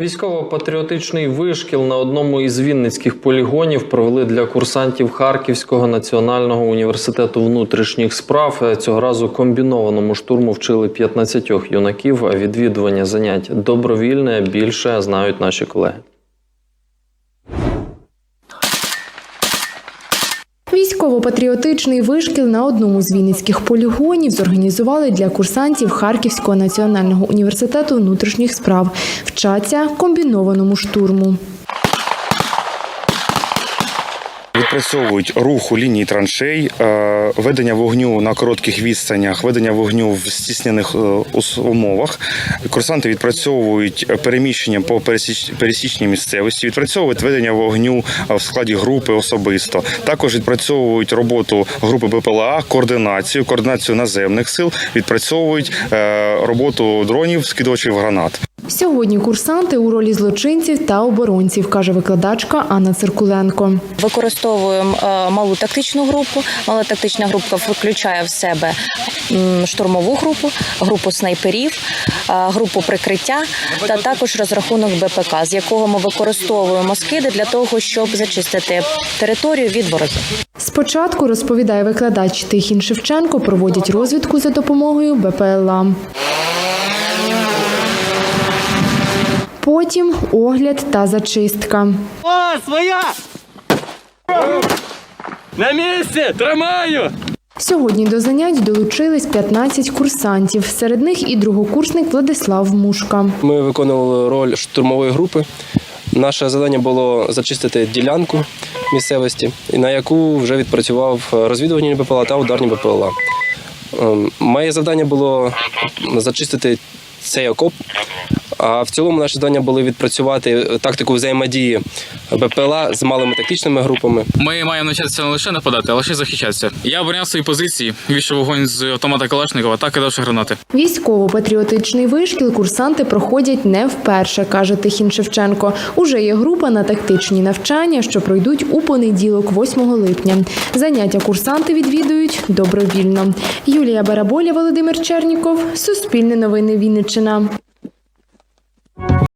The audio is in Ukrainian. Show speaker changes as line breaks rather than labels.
Військово-патріотичний вишкіл на одному із вінницьких полігонів провели для курсантів Харківського національного університету внутрішніх справ. Цього разу комбінованому штурму вчили 15 юнаків. Відвідування занять добровільне. Більше знають наші колеги.
Військово-патріотичний вишкіл на одному з вінницьких полігонів зорганізували для курсантів Харківського національного університету внутрішніх справ. Вчаться комбінованому штурму.
Відпрацьовують рух у лінії траншей, е, ведення вогню на коротких відстанях, ведення вогню в стіснених е, умовах. Курсанти відпрацьовують переміщення по пересіч- пересічній місцевості, відпрацьовують ведення вогню е, в складі групи особисто. Також відпрацьовують роботу групи БПЛА, координацію, координацію наземних сил, відпрацьовують роботу дронів, скидувачів гранат.
Сьогодні курсанти у ролі злочинців та оборонців, каже викладачка Анна Циркуленко.
Використовуємо е, малу тактичну групу. Мала тактична група включає в себе штурмову групу, групу снайперів, е, групу прикриття та також розрахунок БПК, з якого ми використовуємо скиди для того, щоб зачистити територію від ворогів.
Спочатку розповідає викладач Тихін Шевченко, проводять розвідку за допомогою БПЛА. Потім огляд та зачистка.
О, своя! На місці! Тримаю!
Сьогодні до занять долучились 15 курсантів. Серед них і другокурсник Владислав Мушка.
Ми виконували роль штурмової групи. Наше завдання було зачистити ділянку місцевості, на яку вже відпрацював розвідувальні БПЛА та ударні БПЛА. Ем, Моє завдання було зачистити цей окоп. А в цілому наше завдання було відпрацювати тактику взаємодії БПЛА з малими тактичними групами.
Ми маємо навчатися не лише нападати, а лише захищатися. Я обороняв свої позиції, вішав вогонь з автомата Калашникова та кидавши гранати.
Військово-патріотичний вишкіл курсанти проходять не вперше, каже Тихін Шевченко. Уже є група на тактичні навчання, що пройдуть у понеділок, 8 липня. Заняття курсанти відвідують добровільно. Юлія Бараболя, Володимир Черніков, Суспільне новини Вінниччина.